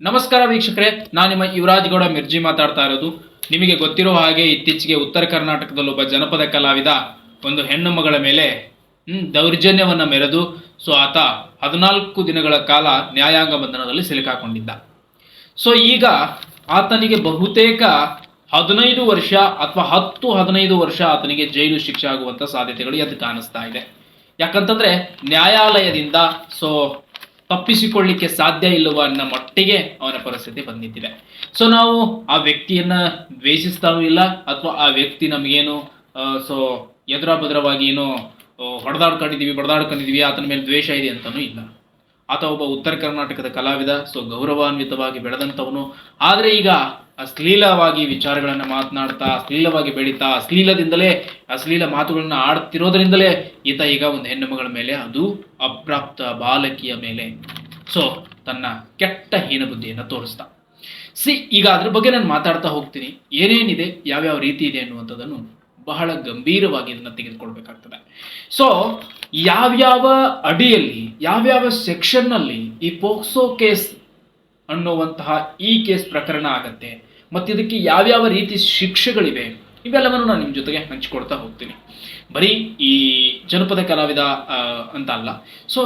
ನಮಸ್ಕಾರ ವೀಕ್ಷಕರೇ, ನಾನು ನಿಮ್ಮ ಯುವರಾಜ್ ಗೌಡ ಮಿರ್ಜಿ ಮಾತಾಡ್ತಾ ಇರೋದು. ನಿಮಗೆ ಗೊತ್ತಿರೋ ಹಾಗೆ ಇತ್ತೀಚೆಗೆ ಉತ್ತರ ಕರ್ನಾಟಕದಲ್ಲೊಬ್ಬ ಜನಪದ ಕಲಾವಿದ, ಒಂದು ಹೆಣ್ಣು ಮಗಳ ಮೇಲೆ ದೌರ್ಜನ್ಯವನ್ನು ಮೆರೆದು, ಸೊ ಆತ ಹದಿನಾಲ್ಕು ದಿನಗಳ ಕಾಲ ನ್ಯಾಯಾಂಗ ಬಂಧನದಲ್ಲಿ ಸಿಲುಕಾಕೊಂಡಿದ್ದ. ಸೊ ಈಗ ಆತನಿಗೆ ಬಹುತೇಕ ಹದಿನೈದು ವರ್ಷ ಅಥವಾ ಹತ್ತು ಹದಿನೈದು ವರ್ಷ ಆತನಿಗೆ ಜೈಲು ಶಿಕ್ಷೆ ಆಗುವಂತ ಸಾಧ್ಯತೆಗಳು ಎದ್ದು ಕಾಣಿಸ್ತಾ ಇದೆ. ಯಾಕಂತಂದ್ರೆ ನ್ಯಾಯಾಲಯದಿಂದ, ಸೊ ತಪ್ಪಿಸಿಕೊಳ್ಳಿಕ್ಕೆ ಸಾಧ್ಯ ಇಲ್ಲವ ಅನ್ನೋ ಮಟ್ಟಿಗೆ ಅವನ ಪರಿಸ್ಥಿತಿ ಬಂದಿದ್ದಿದೆ. ಸೊ ನಾವು ಆ ವ್ಯಕ್ತಿಯನ್ನ ದ್ವೇಷಿಸ್ತಾನೂ ಇಲ್ಲ, ಅಥವಾ ಆ ವ್ಯಕ್ತಿ ನಮಗೇನು ಸೊ ಎದುರ ಭದ್ರವಾಗಿ ಏನು ಹೊಡೆದಾಡ್ಕೊಂಡಿದೀವಿ, ಬಡದಾಡ್ಕೊಂಡಿದೀವಿ, ಆತನ ಮೇಲೆ ದ್ವೇಷ ಇದೆ ಅಂತಲೂ ಇಲ್ಲ. ಆತ ಒಬ್ಬ ಉತ್ತರ ಕರ್ನಾಟಕದ ಕಲಾವಿದ ಸೊ ಗೌರವಾನ್ವಿತವಾಗಿ ಬೆಳೆದಂಥವನು. ಆದರೆ ಈಗ ಅಶ್ಲೀಲವಾಗಿ ವಿಚಾರಗಳನ್ನು ಮಾತನಾಡ್ತಾ, ಅಶ್ಲೀಲವಾಗಿ ಬೆಳೀತಾ, ಅಶ್ಲೀಲದಿಂದಲೇ, ಅಶ್ಲೀಲ ಮಾತುಗಳನ್ನ ಆಡ್ತಿರೋದ್ರಿಂದಲೇ ಈತ ಈಗ ಒಂದು ಹೆಣ್ಣು ಮಗಳ ಮೇಲೆ, ಅದು ಅಪ್ರಾಪ್ತ ಬಾಲಕಿಯ ಮೇಲೆ, ಸೊ, ತನ್ನ ಕೆಟ್ಟ ಹೀನ ಬುದ್ಧಿಯನ್ನು ತೋರಿಸ್ತಾ. ಸಿ, ಈಗ ಅದ್ರ ಬಗ್ಗೆ ನಾನು ಮಾತಾಡ್ತಾ ಹೋಗ್ತೀನಿ. ಏನೇನಿದೆ, ಯಾವ್ಯಾವ ರೀತಿ ಇದೆ ಅನ್ನುವಂಥದ್ದನ್ನು ಬಹಳ ಗಂಭೀರವಾಗಿ ಇದನ್ನ ತೆಗೆದುಕೊಳ್ಬೇಕಾಗ್ತದೆ. ಸೊ, ಯಾವ್ಯಾವ ಅಡಿಯಲ್ಲಿ, ಯಾವ್ಯಾವ ಸೆಕ್ಷನ್ನಲ್ಲಿ ಈ ಪೋಕ್ಸೋ ಕೇಸ್ ಅನ್ನುವಂತಹ ಈ ಕೇಸ್ ಪ್ರಕರಣ ಆಗತ್ತೆ ಮತ್ತು ಇದಕ್ಕೆ ಯಾವ್ಯಾವ ರೀತಿ ಶಿಕ್ಷೆಗಳಿವೆ, ಇವೆಲ್ಲವನ್ನು ನಾನು ನಿಮ್ಮ ಜೊತೆಗೆ ಹಂಚಿಕೊಡ್ತಾ ಹೋಗ್ತೀನಿ. ಬರೀ ಈ ಜನಪದ ಕಲಾವಿದ ಅಂತ ಅಲ್ಲ. ಸೊ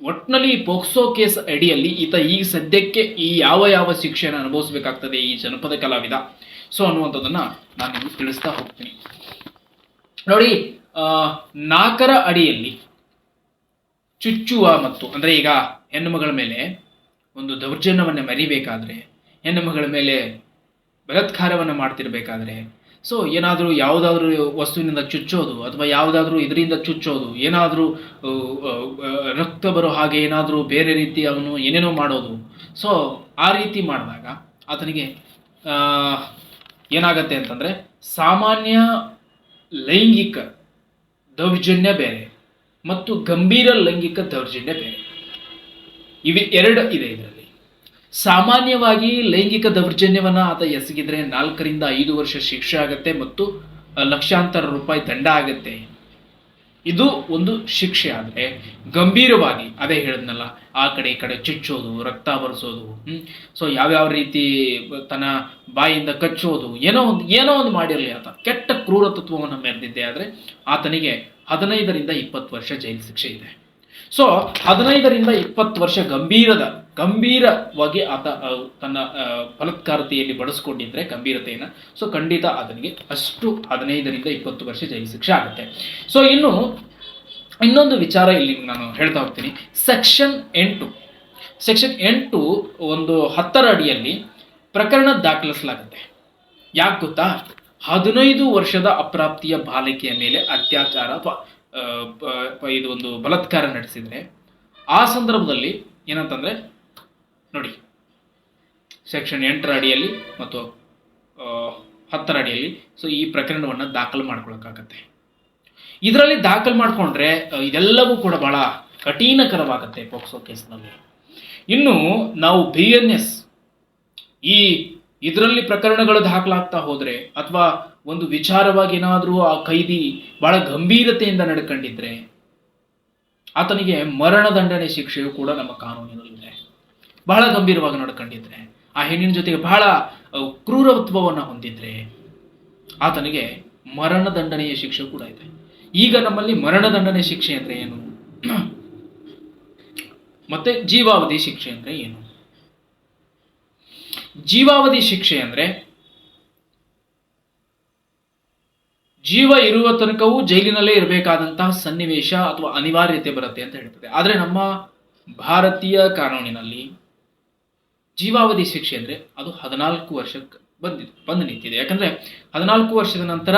ಒಟ್ನಲ್ಲಿ ಈ ಪೋಕ್ಸೋ ಕೇಸ್ ಅಡಿಯಲ್ಲಿ ಈತ ಈಗ ಸದ್ಯಕ್ಕೆ ಈ ಯಾವ ಯಾವ ಶಿಕ್ಷೆಯನ್ನು ಅನುಭವಿಸಬೇಕಾಗ್ತದೆ ಈ ಜನಪದ ಕಲಾವಿದ? ಸೊ ಅನ್ನುವಂಥದ್ದನ್ನ ನಾನು ನಿಮಗೆ ತಿಳಿಸ್ತಾ ಹೋಗ್ತೀನಿ. ನೋಡಿ ನಾಲ್ಕರ ಅಡಿಯಲ್ಲಿ ಚುಚ್ಚುವ ಮತ್ತು, ಅಂದರೆ ಈಗ ಹೆಣ್ಣು ಮಗಳ ಮೇಲೆ ಒಂದು ದೌರ್ಜನ್ಯವನ್ನು ಮರಿಬೇಕಾದ್ರೆ ಹೆಣ್ಣುಮಗಳ ಮೇಲೆ ಬಲಾತ್ಕಾರವನ್ನು ಮಾಡ್ತಿರಬೇಕಾದ್ರೆ. ಸೊ ಏನಾದರೂ ಯಾವುದಾದ್ರೂ ವಸ್ತುವಿನಿಂದ ಚುಚ್ಚೋದು ಅಥವಾ ಯಾವುದಾದ್ರೂ ಇದರಿಂದ ಚುಚ್ಚೋದು, ಏನಾದರೂ ರಕ್ತ ಬರೋ ಹಾಗೆ ಏನಾದರೂ ಬೇರೆ ರೀತಿ ಅವನು ಏನೇನೋ ಮಾಡೋದು. ಸೊ ಆ ರೀತಿ ಮಾಡಿದಾಗ ಆತನಿಗೆ ಏನಾಗತ್ತೆ ಅಂತಂದರೆ ಸಾಮಾನ್ಯ ಲೈಂಗಿಕ ದೌರ್ಜನ್ಯ ಬೇರೆ ಮತ್ತು ಗಂಭೀರ ಲೈಂಗಿಕ ದೌರ್ಜನ್ಯ ಬೇರೆ. ಇವೆ ಎರಡು ಇದೆ. ಸಾಮಾನ್ಯವಾಗಿ ಲೈಂಗಿಕ ದೌರ್ಜನ್ಯವನ್ನ ಆತ ಎಸಗಿದ್ರೆ ನಾಲ್ಕರಿಂದ ಐದು ವರ್ಷ ಶಿಕ್ಷೆ ಆಗತ್ತೆ ಮತ್ತು ಲಕ್ಷಾಂತರ ರೂಪಾಯಿ ದಂಡ ಆಗತ್ತೆ. ಇದು ಒಂದು ಶಿಕ್ಷೆ ಆದರೆ ಗಂಭೀರವಾಗಿ, ಅದೇ ಹೇಳಿದ್ನಲ್ಲ, ಆ ಕಡೆ ಈ ಕಡೆ ಚುಚ್ಚೋದು, ರಕ್ತ ಬರೆಸೋದು ಸೊ ಯಾವ್ಯಾವ ರೀತಿ ತನ್ನ ಬಾಯಿಂದ ಕಚ್ಚೋದು, ಏನೋ ಒಂದು ಏನೋ ಒಂದು ಮಾಡಿರಲಿ ಆತ. ಕೆಟ್ಟ ಕ್ರೂರ ತತ್ವವನ್ನು ಮೆರೆದಿದ್ದೆ ಆದರೆ ಆತನಿಗೆ ಹದಿನೈದರಿಂದ ಇಪ್ಪತ್ತು ವರ್ಷ ಜೈಲು ಶಿಕ್ಷೆ ಇದೆ. ಸೊ ಹದಿನೈದರಿಂದ ಇಪ್ಪತ್ತು ವರ್ಷ ಗಂಭೀರದ, ಗಂಭೀರವಾಗಿ ಆತ ತನ್ನ ಫಲತ್ಕಾರತೆಯಲ್ಲಿ ಬಳಸ್ಕೊಂಡಿದ್ರೆ ಗಂಭೀರತೆಯನ್ನು. ಸೊ ಖಂಡಿತ ಅದನಿಗೆ ಅಷ್ಟು ಹದಿನೈದರಿಂದ ಇಪ್ಪತ್ತು ವರ್ಷ ಜೈಲು ಶಿಕ್ಷೆ ಆಗುತ್ತೆ. ಸೊ ಇನ್ನು, ಇನ್ನೊಂದು ವಿಚಾರ ಇಲ್ಲಿ ನಾನು ಹೇಳ್ತಾ ಹೋಗ್ತೀನಿ. ಸೆಕ್ಷನ್ ಎಂಟು. ಸೆಕ್ಷನ್ ಎಂಟು ಒಂದು ಹತ್ತರ ಅಡಿಯಲ್ಲಿ ಪ್ರಕರಣ ದಾಖಲಿಸಲಾಗುತ್ತೆ. ಯಾಕೆ ಗೊತ್ತಾ? ಹದಿನೈದು ವರ್ಷದ ಅಪ್ರಾಪ್ತಿಯ ಬಾಲಿಕೆಯ ಮೇಲೆ ಅತ್ಯಾಚಾರ ಅಥವಾ ಇದು ಒಂದು ಬಲತ್ಕಾರ ನಡೆಸಿದರೆ, ಆ ಸಂದರ್ಭದಲ್ಲಿ ಏನಂತಂದರೆ, ನೋಡಿ ಸೆಕ್ಷನ್ ಎಂಟರ ಅಡಿಯಲ್ಲಿ ಮತ್ತು ಹತ್ತರ ಅಡಿಯಲ್ಲಿ ಸೊ ಈ ಪ್ರಕರಣವನ್ನು ದಾಖಲು ಮಾಡ್ಕೊಳಕ್ಕಾಗತ್ತೆ. ಇದರಲ್ಲಿ ದಾಖಲು ಮಾಡಿಕೊಂಡ್ರೆ ಇದೆಲ್ಲವೂ ಕೂಡ ಬಹಳ ಕಠಿಣಕರವಾಗುತ್ತೆ ಪೋಕ್ಸೋ ಕೇಸ್ನಲ್ಲಿ. ಇನ್ನು ನಾವು ಬಿ ಎನ್ ಎಸ್ ಈ, ಇದರಲ್ಲಿ ಪ್ರಕರಣಗಳು ದಾಖಲಾಗ್ತಾ ಹೋದರೆ, ಅಥವಾ ಒಂದು ವಿಚಾರವಾಗಿ ಏನಾದರೂ ಆ ಕೈದಿ ಬಹಳ ಗಂಭೀರತೆಯಿಂದ ನಡ್ಕೊಂಡಿದ್ರೆ ಆತನಿಗೆ ಮರಣದಂಡನೆ ಶಿಕ್ಷೆಯು ಕೂಡ ನಮ್ಮ ಕಾನೂನಿನಲ್ಲಿದೆ. ಬಹಳ ಗಂಭೀರವಾಗಿ ನಡ್ಕೊಂಡಿದ್ರೆ, ಆ ಹೆಣ್ಣಿನ ಜೊತೆಗೆ ಬಹಳ ಕ್ರೂರತ್ವವನ್ನು ಹೊಂದಿದ್ರೆ ಆತನಿಗೆ ಮರಣದಂಡನೆಯ ಶಿಕ್ಷೆ ಕೂಡ ಇದೆ. ಈಗ ನಮ್ಮಲ್ಲಿ ಮರಣದಂಡನೆ ಶಿಕ್ಷೆ ಅಂದ್ರೆ ಏನು? ಮತ್ತೆ ಜೀವಾವಧಿ ಶಿಕ್ಷೆ ಅಂದ್ರೆ ಏನು? ಜೀವಾವಧಿ ಶಿಕ್ಷೆ ಅಂದ್ರೆ ಜೀವ ಇರುವ ತನಕವೂ ಜೈಲಿನಲ್ಲೇ ಇರಬೇಕಾದಂತಹ ಸನ್ನಿವೇಶ ಅಥವಾ ಅನಿವಾರ್ಯತೆ ಬರುತ್ತೆ ಅಂತ ಹೇಳ್ತದೆ. ಆದರೆ ನಮ್ಮ ಭಾರತೀಯ ಕಾನೂನಿನಲ್ಲಿ ಜೀವಾವಧಿ ಶಿಕ್ಷೆ ಅಂದರೆ ಅದು ಹದಿನಾಲ್ಕು ವರ್ಷಕ್ಕೆ ಬಂದಿದೆ, ಬಂದು ನಿಂತಿದೆ. ಯಾಕಂದರೆ ಹದಿನಾಲ್ಕು ವರ್ಷದ ನಂತರ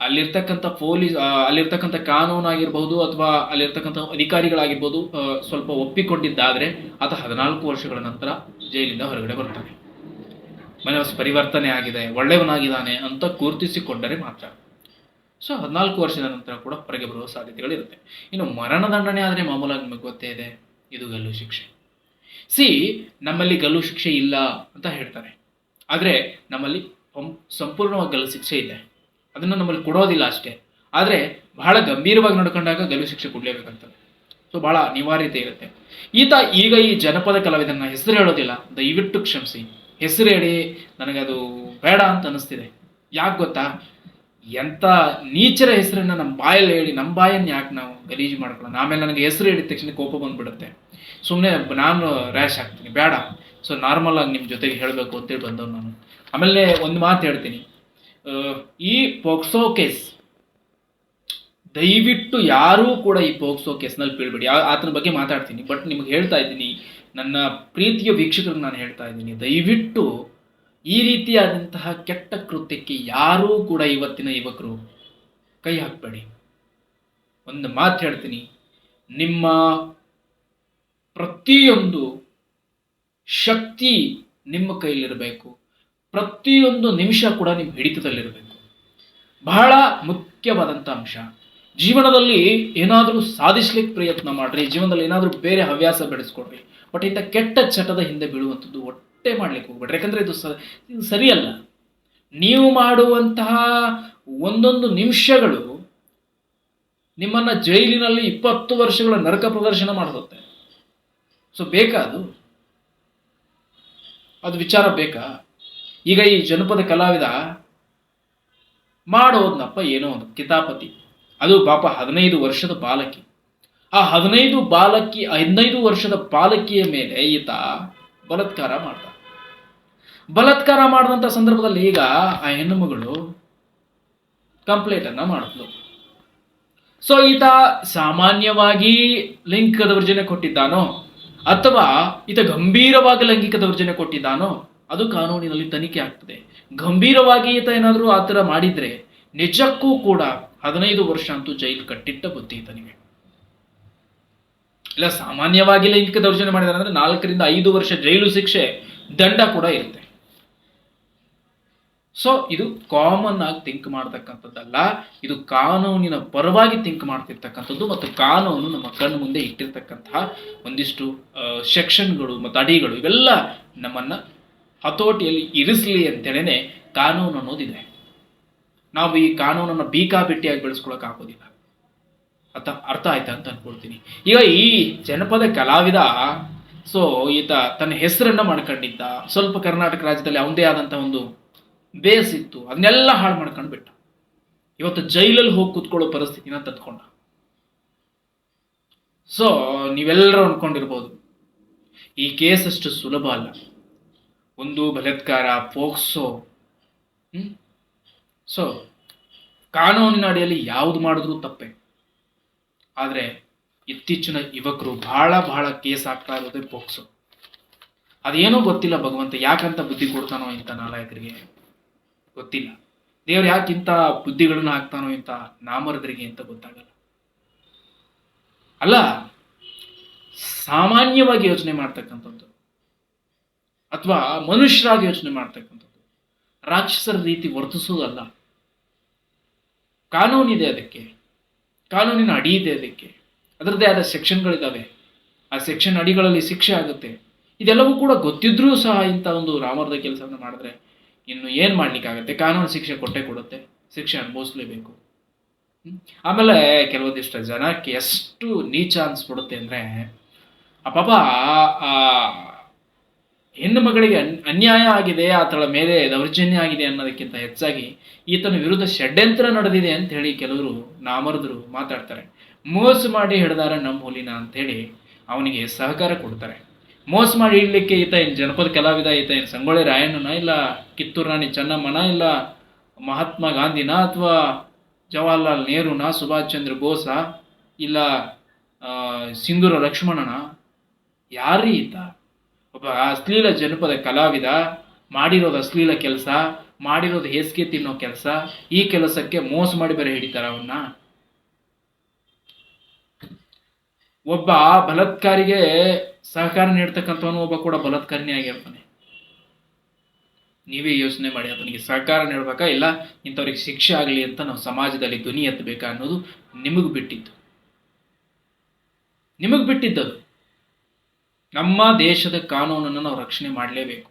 ಅಲ್ಲಿರ್ತಕ್ಕಂಥ ಪೊಲೀಸ್ ಅಲ್ಲಿರ್ತಕ್ಕಂಥ ಕಾನೂನು ಆಗಿರ್ಬೋದು ಅಥವಾ ಅಲ್ಲಿರ್ತಕ್ಕಂಥ ಅಧಿಕಾರಿಗಳಾಗಿರ್ಬೋದು ಸ್ವಲ್ಪ ಒಪ್ಪಿಕೊಂಡಿದ್ದಾದರೆ ಆತ ಹದಿನಾಲ್ಕು ವರ್ಷಗಳ ನಂತರ ಜೈಲಿಂದ ಹೊರಗಡೆ ಬರ್ತಾನೆ ಮನಸ್ಸು ಪರಿವರ್ತನೆ ಆಗಿದೆ, ಒಳ್ಳೆಯವನಾಗಿದ್ದಾನೆ ಅಂತ ಗುರುತಿಸಿಕೊಂಡರೆ ಮಾತ್ರ. ಸೊ, ಹದಿನಾಲ್ಕು ವರ್ಷದ ನಂತರ ಕೂಡ ಹೊರಗೆ ಬರುವ ಸಾಧ್ಯತೆಗಳಿರುತ್ತೆ. ಇನ್ನು ಮರಣದಂಡನೆ ಆದರೆ ಮಾಮೂಲಾಗಿ ನಿಮಗೆ ಗೊತ್ತೇ ಇದೆ, ಇದು ಗಲ್ಲು ಶಿಕ್ಷೆ. ಸಿ, ನಮ್ಮಲ್ಲಿ ಗಲ್ಲು ಶಿಕ್ಷೆ ಇಲ್ಲ ಅಂತ ಹೇಳ್ತಾರೆ. ಆದರೆ ನಮ್ಮಲ್ಲಿ ಸಂಪೂರ್ಣವಾಗಿ ಗಲ್ಲು ಶಿಕ್ಷೆ ಇದೆ. ಅದನ್ನು ನಮ್ಮಲ್ಲಿ ಕೊಡೋದಿಲ್ಲ ಅಷ್ಟೇ. ಆದರೆ ಬಹಳ ಗಂಭೀರವಾಗಿ ನೋಡ್ಕೊಂಡಾಗ ಗಲ್ಲು ಶಿಕ್ಷೆ ಕೊಡಲೇಬೇಕಂತದೆ ಸೊ, ಬಹಳ ಅನಿವಾರ್ಯತೆ ಇರುತ್ತೆ. ಈತ ಈಗ ಈ ಜನಪದ ಕಲಾವಿದನ ಹೆಸರು ಹೇಳೋದಿಲ್ಲ, ದಯವಿಟ್ಟು ಕ್ಷಮಿಸಿ. ಹೆಸರು ಹೇಳಿ, ನನಗದು ಬೇಡ ಅಂತ ಅನ್ನಿಸ್ತಿದೆ. ಯಾಕೆ ಗೊತ್ತಾ? ಎಂಥ ನೀಚರ ಹೆಸರನ್ನ ನಮ್ಮ ಬಾಯಲ್ಲಿ ಹೇಳಿ ನಮ್ಮ ಬಾಯನ್ನು ಯಾಕೆ ನಾವು ಗಲೀಜು ಮಾಡ್ಕೊಳ್ಳೋಣ ಆಮೇಲೆ ನನಗೆ ಹೆಸರು ಹೇಳಿದ ತಕ್ಷಣ ಕೋಪ ಬಂದುಬಿಡುತ್ತೆ. ಸುಮ್ಮನೆ ನಾನು ರ್ಯಾಶ್ ಆಗ್ತೀನಿ, ಬೇಡ. ಸೊ ನಾರ್ಮಲ್ ಆಗಿ ನಿಮ್ಮ ಜೊತೆಗೆ ಹೇಳಬೇಕು ಅಂತೇಳಿ ಬಂದವ್ ನಾನು. ಆಮೇಲೆ ಒಂದು ಮಾತು ಹೇಳ್ತೀನಿ. ಈ ಪೋಕ್ಸೋ ಕೇಸ್, ದಯವಿಟ್ಟು ಯಾರೂ ಕೂಡ ಈ ಪೋಕ್ಸೋ ಕೇಸ್ನಲ್ಲಿ ಬೀಳ್ಬೇಡಿ ಆತನ ಬಗ್ಗೆ ಮಾತಾಡ್ತೀನಿ. ಬಟ್ ನಿಮಗೆ ಹೇಳ್ತಾ ಇದ್ದೀನಿ ನನ್ನ ಪ್ರೀತಿಯ ವೀಕ್ಷಕರಿಗೆ ನಾನು ಹೇಳ್ತಾ ಇದ್ದೀನಿ, ದಯವಿಟ್ಟು ಈ ರೀತಿಯಾದಂತಹ ಕೆಟ್ಟ ಕೃತ್ಯಕ್ಕೆ ಯಾರೂ ಕೂಡ ಇವತ್ತಿನ ಯುವಕರು ಕೈ ಹಾಕಬೇಡಿ. ಒಂದು ಮಾತು ಹೇಳ್ತೀನಿ, ನಿಮ್ಮ ಪ್ರತಿಯೊಂದು ಶಕ್ತಿ ನಿಮ್ಮ ಕೈಯಲ್ಲಿರಬೇಕು. ಪ್ರತಿಯೊಂದು ನಿಮಿಷ ಕೂಡ ನಿಮ್ಮ ಹಿಡಿತದಲ್ಲಿರಬೇಕು. ಬಹಳ ಮುಖ್ಯವಾದಂಥ ಅಂಶ. ಜೀವನದಲ್ಲಿ ಏನಾದರೂ ಸಾಧಿಸ್ಲಿಕ್ಕೆ ಪ್ರಯತ್ನ ಮಾಡ್ರಿ, ಜೀವನದಲ್ಲಿ ಏನಾದರೂ ಬೇರೆ ಹವ್ಯಾಸ ಬೆಳೆಸ್ಕೊಡ್ರಿ, ಬಟ್ ಇಂಥ ಕೆಟ್ಟ ಚಟದ ಹಿಂದೆ ಬೀಳುವಂಥದ್ದು ಒಟ್ಟೆ ಮಾಡ್ಲಿಕ್ಕೆ ಹೋಗ್ಬೇಡ್ರಿ. ಯಾಕಂದ್ರೆ ಇದು ಸ, ಇದು ಸರಿಯಲ್ಲ. ನೀವು ಮಾಡುವಂತಹ ಒಂದೊಂದು ನಿಮಿಷಗಳು ನಿಮ್ಮನ್ನ ಜೈಲಿನಲ್ಲಿ ಇಪ್ಪತ್ತು ವರ್ಷಗಳ ನರಕ ಪ್ರದರ್ಶನ ಮಾಡಿಸುತ್ತೆ. ಸೊ, ಬೇಕಾ ಅದು? ಅದು ವಿಚಾರ ಬೇಕಾ? ಈಗ ಈ ಜನಪದ ಕಲಾವಿದ ಮಾಡೋದ್ನಪ್ಪ ಏನೋ ಒಂದು ಕಿತಾಪತಿ. ಅದು ಪಾಪ ಹದಿನೈದು ವರ್ಷದ ಬಾಲಕಿ. ಆ ಹದಿನೈದು ಬಾಲಕಿ, ಹದಿನೈದು ವರ್ಷದ ಬಾಲಕಿಯ ಮೇಲೆ ಈತ ಬಲತ್ಕಾರ ಮಾಡ್ದ. ಬಲತ್ಕಾರ ಮಾಡಿದಂಥ ಸಂದರ್ಭದಲ್ಲಿ ಈಗ ಆ ಹೆಣ್ಣುಮಗಳು ಮಗಳು ಕಂಪ್ಲೇಂಟ್ ಅನ್ನ ಮಾಡಿದ್ಲು. ಸೊ ಈತ ಸಾಮಾನ್ಯವಾಗಿ ಲೈಂಗಿಕ ದೌರ್ಜನ್ಯ ಕೊಟ್ಟಿದ್ದಾನೋ ಅಥವಾ ಈತ ಗಂಭೀರವಾಗಿ ಲೈಂಗಿಕ ದೌರ್ಜನ್ಯ ಕೊಟ್ಟಿದ್ದಾನೋ ಅದು ಕಾನೂನಿನಲ್ಲಿ ತನಿಖೆ ಆಗ್ತದೆ. ಗಂಭೀರವಾಗಿ ಈತ ಏನಾದರೂ ಆ ಥರ ಮಾಡಿದ್ರೆ ನಿಜಕ್ಕೂ ಕೂಡ ಹದಿನೈದು ವರ್ಷ ಅಂತೂ ಜೈಲು ಕಟ್ಟಿಟ್ಟ ಬುದ್ಧಿ ಈತನಿಗೆ. ಇಲ್ಲ ಸಾಮಾನ್ಯವಾಗಿ ಲೈಂಗಿಕ ದೌರ್ಜನ್ಯ ಮಾಡಿದಾರೆ ಅಂದ್ರೆ ನಾಲ್ಕರಿಂದ ಐದು ವರ್ಷ ಜೈಲು ಶಿಕ್ಷೆ ದಂಡ ಕೂಡ ಇರುತ್ತೆ. ಸೊ ಇದು ಕಾಮನ್ ಆಗಿ ಥಿಂಕ್ ಮಾಡ್ತಕ್ಕಂಥದ್ದಲ್ಲ. ಇದು ಕಾನೂನಿನ ಪರವಾಗಿ ಥಿಂಕ್ ಮಾಡ್ತಿರ್ತಕ್ಕಂಥದ್ದು ಮತ್ತು ಕಾನೂನು ನಮ್ಮ ಕಣ್ಣು ಮುಂದೆ ಇಟ್ಟಿರ್ತಕ್ಕಂತಹ ಒಂದಿಷ್ಟು ಸೆಕ್ಷನ್ಗಳು ಮತ್ತು ಅಡಿಗಳು ಇವೆಲ್ಲ ನಮ್ಮನ್ನ ಹತೋಟಿಯಲ್ಲಿ ಇರಿಸಲಿ ಅಂತೇಳಿನೇ ಕಾನೂನು ಅನ್ನೋದಿದೆ. ನಾವು ಈ ಕಾನೂನನ್ನು ಬೇಕಾಬಿಟ್ಟಿಯಾಗಿ ಬೆಳೆಸ್ಕೊಳಕ್ ಆಗೋದಿಲ್ಲ. ಅರ್ಥ ಅರ್ಥ ಆಯ್ತಾ ಅಂತ ಅನ್ಕೊಳ್ತೀನಿ. ಈಗ ಈ ಜನಪದ ಕಲಾವಿದ, ಸೊ ಈತ ತನ್ನ ಹೆಸರನ್ನ ಮಾಡ್ಕೊಂಡಿದ್ದ. ಸ್ವಲ್ಪ ಕರ್ನಾಟಕ ರಾಜ್ಯದಲ್ಲಿ ಅವನದೇ ಆದಂತ ಒಂದು ಬೇಸ್ ಇತ್ತು. ಅದನ್ನೆಲ್ಲ ಹಾಳು ಮಾಡ್ಕೊಂಡು ಬಿಟ್ಟ. ಇವತ್ತು ಜೈಲಲ್ಲಿ ಹೋಗಿ ಕೂತ್ಕೊಳ್ಳೋ ಪರಿಸ್ಥಿತಿನ ತತ್ಕೊಂಡ. ಸೊ ನೀವೆಲ್ಲರೂ ಅನ್ಕೊಂಡಿರ್ಬೋದು, ಈ ಕೇಸ್ ಅಷ್ಟು ಸುಲಭ ಅಲ್ಲ. ಒಂದು ಬಲತ್ಕಾರ, ಪೋಕ್ಸೋ, ಹ್ಮ್? ಸೊ ಕಾನೂನಿನ ಅಡಿಯಲ್ಲಿ ಯಾವುದು ಮಾಡಿದ್ರೂ ತಪ್ಪೆ. ಆದರೆ ಇತ್ತೀಚಿನ ಯುವಕರು ಬಹಳ ಬಹಳ ಕೇಸ್ ಆಗ್ತಾ ಇರೋದೇ ಪೋಕ್ಸೋ ಅದೇನೋ ಗೊತ್ತಿಲ್ಲ ಭಗವಂತ ಯಾಕಂತ ಬುದ್ಧಿ ಕೊಡ್ತಾನೋ ಇಂಥ ನಾಲಾಯಕರಿಗೆ? ಗೊತ್ತಿಲ್ಲ. ದೇವ್ರು ಯಾಕೆ ಇಂಥ ಬುದ್ಧಿಗಳನ್ನ ಹಾಕ್ತಾನೋ ಇಂಥ ನಾಮರದರಿಗೆ ಅಂತ ಗೊತ್ತಾಗಲ್ಲ. ಅಲ್ಲ, ಸಾಮಾನ್ಯವಾಗಿ ಯೋಚನೆ ಮಾಡ್ತಕ್ಕಂಥದ್ದು ಅಥವಾ ಮನುಷ್ಯರಾಗಿ ಯೋಚನೆ ಮಾಡ್ತಕ್ಕಂಥದ್ದು ರಾಕ್ಷಸರ ರೀತಿ ವರ್ತಿಸೋದಲ್ಲ. ಕಾನೂನಿದೆ ಅದಕ್ಕೆ. ಕಾನೂನಿನ ಅಡಿ ಇದೆ ಅದಕ್ಕೆ. ಅದರದ್ದೇ ಆದ ಸೆಕ್ಷನ್ಗಳಿದ್ದಾವೆ ಆ ಸೆಕ್ಷನ್ ಅಡಿಗಳಲ್ಲಿ ಶಿಕ್ಷೆ ಆಗುತ್ತೆ. ಇದೆಲ್ಲವೂ ಕೂಡ ಗೊತ್ತಿದ್ರೂ ಸಹ ಇಂಥ ಒಂದು ರಾಮರದ ಕೆಲಸವನ್ನು ಮಾಡಿದ್ರೆ ಇನ್ನು ಏನು ಮಾಡಲಿಕ್ಕಾಗತ್ತೆ? ಕಾನೂನು ಶಿಕ್ಷೆ ಕೊಟ್ಟೆ ಕೊಡುತ್ತೆ. ಶಿಕ್ಷೆ ಅನುಭವಿಸ್ಲೇಬೇಕು? ಆಮೇಲೆ ಕೆಲವೊಂದಿಷ್ಟು ಜನಕ್ಕೆ ಎಷ್ಟು ನೀಚ ಅನ್ಸ್ಬಿಡುತ್ತೆ ಅಂದರೆ, ಆ ಪಾಪ ಹೆಣ್ಣು ಮಗಳಿಗೆ ಅನ್- ಅನ್ಯಾಯ ಆಗಿದೆ ಆತಳ ಮೇಲೆ ದೌರ್ಜನ್ಯ ಆಗಿದೆ ಅನ್ನೋದಕ್ಕಿಂತ ಹೆಚ್ಚಾಗಿ ಈತನ ವಿರುದ್ಧ ಷಡ್ಯಂತ್ರ ನಡೆದಿದೆ ಅಂತ ಹೇಳಿ ಕೆಲವರು ನಾಮರದರು ಮಾತಾಡ್ತಾರೆ. ಮೋಸ ಮಾಡಿ ಹಿಡ್ದಾರ ನಮ್ಮ ಹುಲಿನ ಹೇಳಿ ಅವನಿಗೆ ಸಹಕಾರ ಕೊಡ್ತಾರೆ. ಮೋಸ ಮಾಡಿ ಇಡಲಿಕ್ಕೆ ಈತ ಏನು ಜನಪದ ಕಲಾವಿದ, ಈತ ಏನು ಸಂಗೊಳ್ಳಿ ರಾಯಣ್ಣನ ಇಲ್ಲ, ಕಿತ್ತೂರು ರಾಣಿ ಚೆನ್ನಮ್ಮನ ಇಲ್ಲ, ಮಹಾತ್ಮ ಗಾಂಧಿನ ಅಥವಾ ಜವಾಹರ್ಲಾಲ್ ನೆಹರುನ, ಸುಭಾಷ್ ಚಂದ್ರ ಬೋಸ ಇಲ್ಲ ಸಿಂಧೂರ ಲಕ್ಷ್ಮಣನ ಯಾರೀ ಈತ ಒಬ್ಬ ಅಶ್ಲೀಲ ಜನಪದ ಕಲಾವಿದ ಮಾಡಿರೋದು ಅಶ್ಲೀಲ ಕೆಲಸ, ಮಾಡಿರೋದು ಹೇಸಿಗೆ ತಿನ್ನೋ ಕೆಲಸ, ಈ ಕೆಲಸಕ್ಕೆ ಮೋಸ ಮಾಡಿ ಬೇರೆ ಹಿಡಿತಾರ ಅವನ್ನ ಒಬ್ಬ ಬಲತ್ಕಾರಿಗೆ ಸಹಕಾರ ನೀಡ್ತಕ್ಕಂಥವನು ಒಬ್ಬ ಕೂಡ ಬಲತ್ಕಾರಿನೇ ಆಗಿರ್ತಾನೆ. ನೀವೇ ಯೋಚನೆ ಮಾಡಿ ಆತನಿಗೆ ಸಹಕಾರ ನೀಡ್ಬೇಕಾ? ಇಲ್ಲ, ಇಂಥವ್ರಿಗೆ ಶಿಕ್ಷೆ ಆಗಲಿ ಅಂತ ನಾವು ಸಮಾಜದಲ್ಲಿ ಧ್ವನಿ ಎತ್ತಬೇಕಾ ಅನ್ನೋದು ನಿಮಗೆ ಬಿಟ್ಟಿದ್ದು. ನಿಮಗೆ ಬಿಟ್ಟಿದ್ದದು. ನಮ್ಮ ದೇಶದ ಕಾನೂನನ್ನು ನಾವು ರಕ್ಷಣೆ ಮಾಡಲೇಬೇಕು.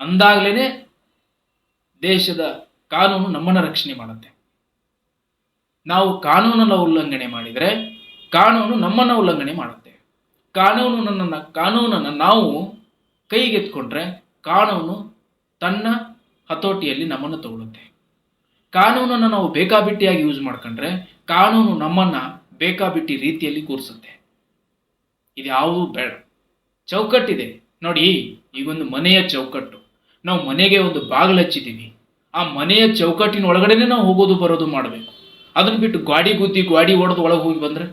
ಅಂದಾಗಲೇ ದೇಶದ ಕಾನೂನು ನಮ್ಮನ್ನು ರಕ್ಷಣೆ ಮಾಡುತ್ತೆ. ನಾವು ಕಾನೂನನ್ನು ಉಲ್ಲಂಘನೆ ಮಾಡಿದರೆ ಕಾನೂನು ನಮ್ಮನ್ನು ಉಲ್ಲಂಘನೆ ಮಾಡುತ್ತೆ. ಕಾನೂನು ನನ್ನ ಕಾನೂನನ್ನು ನಾವು ಕೈಗೆತ್ಕೊಂಡ್ರೆ ಕಾನೂನು ತನ್ನ ಹತೋಟಿಯಲ್ಲಿ ನಮ್ಮನ್ನು ತಗೊಳ್ಳುತ್ತೆ ಕಾನೂನನ್ನು ನಾವು ಬೇಕಾಬಿಟ್ಟಿಯಾಗಿ ಯೂಸ್ ಮಾಡ್ಕೊಂಡ್ರೆ ಕಾನೂನು ನಮ್ಮನ್ನ ಬೇಕಾಬಿಟ್ಟಿ ರೀತಿಯಲ್ಲಿ ಕೂರಿಸುತ್ತೆ. ಇದು ಯಾವುದೂ ಬೇಡ. ಚೌಕಟ್ಟಿದೆ. ನೋಡಿ, ಈಗೊಂದು ಮನೆಯ ಚೌಕಟ್ಟು. ನಾವು ಮನೆಗೆ ಒಂದು ಬಾಗಿಲು ಹಚ್ಚಿದ್ದೀವಿ. ಆ ಮನೆಯ ಚೌಕಟ್ಟಿನ ಒಳಗಡೆನೆ ನಾವು ಹೋಗೋದು, ಬರೋದು ಮಾಡಬೇಕು. ಅದನ್ನು ಬಿಟ್ಟು ಗಾಡಿ ಗುದ್ದಿ ಗಾಡಿ ಹೊಡೆದು ಒಳಗೆ ಹೋಗಿ ಬಂದರೆ?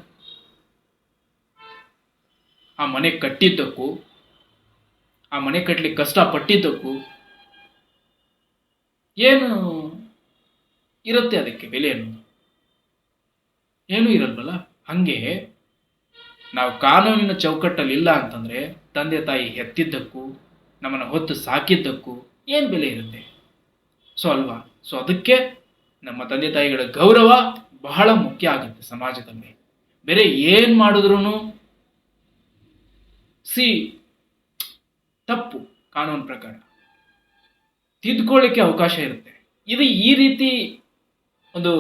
ಆ ಮನೆ ಕಟ್ಟಿದ್ದಕ್ಕೂ, ಆ ಮನೆ ಕಟ್ಟಲಿಕ್ಕೆ ಕಷ್ಟ ಪಟ್ಟಿದ್ದಕ್ಕೂ ಏನು ಇರುತ್ತೆ ಅದಕ್ಕೆ ಬೆಲೆ ಅನ್ನೋದು? ಏನೂ ಇರಲ್ವಲ್ಲ? ಹಂಗೆ ನಾವು ಕಾನೂನಿನ ಚೌಕಟ್ಟಲ್ಲಿ ಇಲ್ಲ ಅಂತಂದ್ರೆ ತಂದೆ ತಾಯಿ ಎತ್ತಿದ್ದಕ್ಕೂ, ನಮ್ಮನ್ನು ಹೊತ್ತು ಸಾಕಿದ್ದಕ್ಕೂ ಏನು ಬೆಲೆ ಇರುತ್ತೆ? ಸೊ ಅಲ್ವಾ? ಸೊ ಅದಕ್ಕೆ ನಮ್ಮ ತಂದೆ ತಾಯಿಗಳ ಗೌರವ ಬಹಳ ಮುಖ್ಯ ಆಗುತ್ತೆ ಸಮಾಜದಲ್ಲಿ. ಬೇರೆ ಏನು ಮಾಡಿದ್ರು ಸಿ, ತಪ್ಪು ಕಾನೂನು ಪ್ರಕಾರ. ತಿದ್ಕೊಳ್ಳಿಕ್ಕೆ ಅವಕಾಶ ಇರುತ್ತೆ. ಇದು ಈ ರೀತಿ ಒಂದು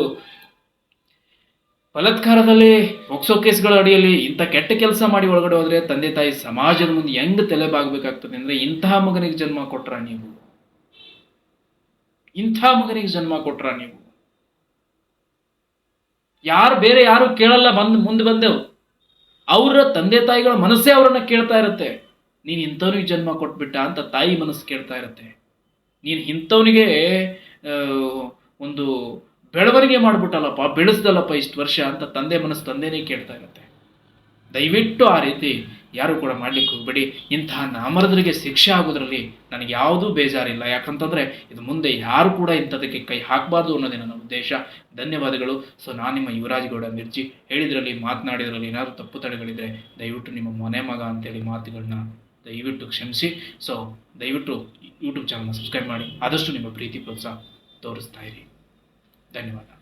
ಬಲಾತ್ಕಾರದಲ್ಲಿ ಪೋಕ್ಸೋ ಕೇಸ್ಗಳ ಅಡಿಯಲ್ಲಿ ಇಂಥ ಕೆಟ್ಟ ಕೆಲಸ ಮಾಡಿ ಒಳಗಡೆ ಹೋದ್ರೆ ತಂದೆ ತಾಯಿ ಸಮಾಜದ ಮುಂದೆ ಹೆಂಗ್ ತಲೆಬಾಗಬೇಕಾಗ್ತದೆ ಅಂದ್ರೆ ಇಂತಹ ಮಗನಿಗೆ ಜನ್ಮ ಕೊಟ್ರ ನೀವು. ಇಂಥ ಮಗನಿಗೆ ಜನ್ಮ ಕೊಟ್ರ ನೀವು. ಯಾರು ಬೇರೆ ಯಾರು ಕೇಳಲ್ಲ ಬಂದ್ ಮುಂದೆ ಬಂದೆವು. ಅವರ ತಂದೆ ತಾಯಿಗಳ ಮನಸ್ಸೇ ಅವರನ್ನ ಕೇಳ್ತಾ ಇರುತ್ತೆ. ನೀನು ಇಂಥವನಿಗೆ ಜನ್ಮ ಕೊಟ್ಬಿಟ್ಟ ಅಂತ ತಾಯಿ ಮನಸ್ಸು ಕೇಳ್ತಾ ಇರುತ್ತೆ. ನೀನು ಇಂಥವನಿಗೆ ಒಂದು ಬೆಳವಣಿಗೆ ಮಾಡ್ಬಿಟ್ಟಲ್ಲಪ್ಪ, ಬೆಳೆಸ್ದಲ್ಲಪ್ಪ ಇಷ್ಟು ವರ್ಷ ಅಂತ ತಂದೆ ಮನಸ್ಸು ತಂದೆನೇ ಕೇಳ್ತಾ ಇರುತ್ತೆ. ದಯವಿಟ್ಟು ಆ ರೀತಿ ಯಾರು ಕೂಡ ಮಾಡ್ಲಿಕ್ಕೆ ಹೋಗ್ಬೇಡಿ. ಇಂತಹ ನಾಮರದ್ರಿಗೆ ಶಿಕ್ಷೆ ಆಗೋದ್ರಲ್ಲಿ ನನಗೆ ಯಾವುದೂ ಬೇಜಾರಿಲ್ಲ. ಯಾಕಂತಂದರೆ ಇದು ಮುಂದೆ ಯಾರು ಕೂಡ ಇಂಥದಕ್ಕೆ ಕೈ ಹಾಕಬಾರ್ದು ಅನ್ನೋದೇ ನನ್ನ ಉದ್ದೇಶ. ಧನ್ಯವಾದಗಳು. ಸೊ, ನಾನು ನಿಮ್ಮ ಯುವರಾಜ್ ಗೌಡ ಮಿರ್ಜಿ. ಹೇಳಿದ್ರಲ್ಲಿ, ಮಾತನಾಡಿದ್ರಲ್ಲಿ ಏನಾದರೂ ತಪ್ಪು ತಡೆಗಳಿದ್ರೆ ದಯವಿಟ್ಟು ನಿಮ್ಮ ಮನೆ ಮಗ ಅಂತೇಳಿ ಮಾತುಗಳನ್ನ ದಯವಿಟ್ಟು ಕ್ಷಮಿಸಿ. ಸೊ, ದಯವಿಟ್ಟು ಯೂಟ್ಯೂಬ್ ಚಾನಲ್ನ ಸಬ್ಸ್ಕ್ರೈಬ್ ಮಾಡಿ. ಆದಷ್ಟು ನಿಮ್ಮ ಪ್ರೀತಿ ಪ್ರೋತ್ಸಾಹ ತೋರಿಸ್ತಾ ಇರಿ. ధన్యవాదాలు.